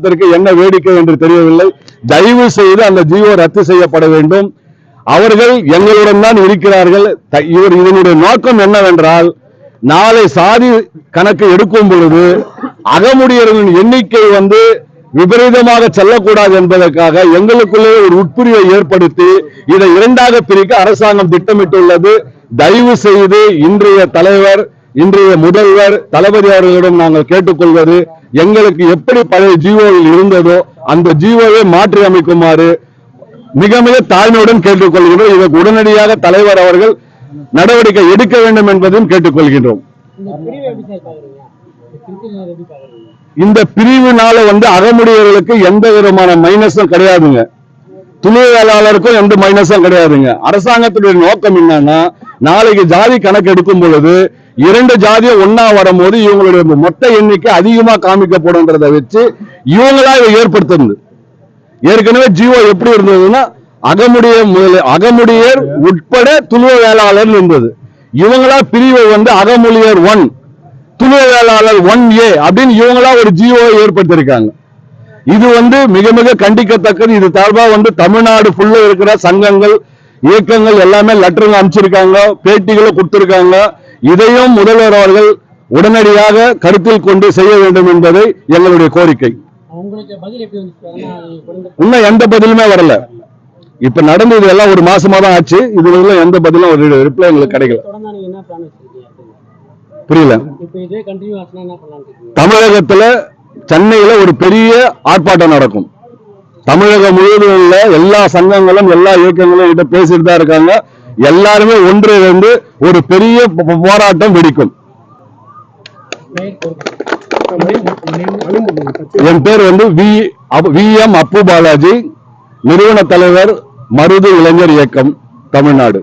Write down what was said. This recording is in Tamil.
இதற்கு என்ன வேடிக்கை என்று தெரியவில்லை. தயவு செய்து அந்த ஜியோ ரத்து செய்யப்பட வேண்டும். அவர்கள் எங்களுடன் தான் இருக்கிறார்கள். இவர் இதனுடைய நோக்கம் என்னவென்றால் நாளை சாதி கணக்கு எடுக்கும் பொழுது அகமுடியர்களின் எண்ணிக்கை வந்து விபரீதமாக செல்லக்கூடாது என்பதற்காக எங்களுக்குள்ளே ஒரு உட்பிரிவை ஏற்படுத்தி இதை இரண்டாக பிரிக்க அரசாங்கம் திட்டமிட்டுள்ளது. தயவு செய்து இன்றைய தலைவர் இன்றைய முதல்வர் தளபதி அவர்களிடம் நாங்கள் கேட்டுக்கொள்வது எங்களுக்கு எப்படி பழைய ஜீவோவில் இருந்ததோ அந்த ஜீவோவை மாற்றி அமைக்குமாறு மிக மிக தாழ்மையுடன் கேட்டுக்கொள்கின்றோம். இதற்கு உடனடியாக தலைவர் அவர்கள் நடவடிக்கை எடுக்க வேண்டும் என்பதையும் கேட்டுக்கொள்கின்றோம். இந்த பிரிவுனால இந்த வந்து அகமுடையவர்களுக்கு எந்த விதமான மைனஸும் கிடையாதுங்க. துணிவேளாளருக்கும் எந்த மைனஸும் கிடையாதுங்க. அரசாங்கத்துடைய நோக்கம் என்னன்னா நாளைக்கு ஜாதி கணக்கு எடுக்கும் பொழுது இரண்டு ஜாதியும் ஒன்னா வரும்போது இவங்களுடைய மொத்த எண்ணிக்கை அதிகமா காமிக்கப்படும்ன்றத வச்சு இவங்களா இதை ஏற்படுத்துறது. ஏற்கனவே ஜீவோ எப்படி இருந்ததுன்னா அகமுடைய முதல- அகமுடையர் உட்பட துளுவ வேளாளர் இருந்தது இவங்களா பிரிவை வந்து Agamudaiyar one Thuluva Vellalar one A அப்படின்னு இவங்களா ஒரு ஜிஓ ஏற்படுத்தியிருக்காங்க. இது வந்து மிக மிக கண்டிக்கத்தக்கது. இது தொடர்பாக வந்து தமிழ்நாடு ஃபுல்லா இருக்கிற சங்கங்கள் இயக்கங்கள் எல்லாமே லெட்டருங்க அனுப்பிச்சிருக்காங்க பேட்டிகளை கொடுத்திருக்காங்க. இதையும் முதல்வர் அவர்கள் உடனடியாக கருத்தில் கொண்டு செய்ய வேண்டும் என்பதை எங்களுடைய கோரிக்கை. இன்னும் எந்த பதிலுமே வரல. இப்ப நடந்தது எல்லாம் ஒரு மாசமா தான் ஆச்சு. இதுல எந்த பதிலும் ஒரு ரிப்ளை எங்களுக்கு கிடைக்கல. புரியல. தமிழகத்துல சென்னையில ஒரு பெரிய ஆர்ப்பாட்டம் நடக்கும். தமிழகம் முழுவதும் உள்ள எல்லா சங்கங்களும் எல்லா இயக்கங்களும் கிட்ட பேசிட்டு தான் இருக்காங்க. எல்லாருமே ஒன்று இருந்து ஒரு பெரிய போராட்டம் வெடிக்கும். என் பேர் வந்து V V M Appu Balaji நிறுவன தலைவர் மருது இளைஞர் இயக்கம் தமிழ்நாடு.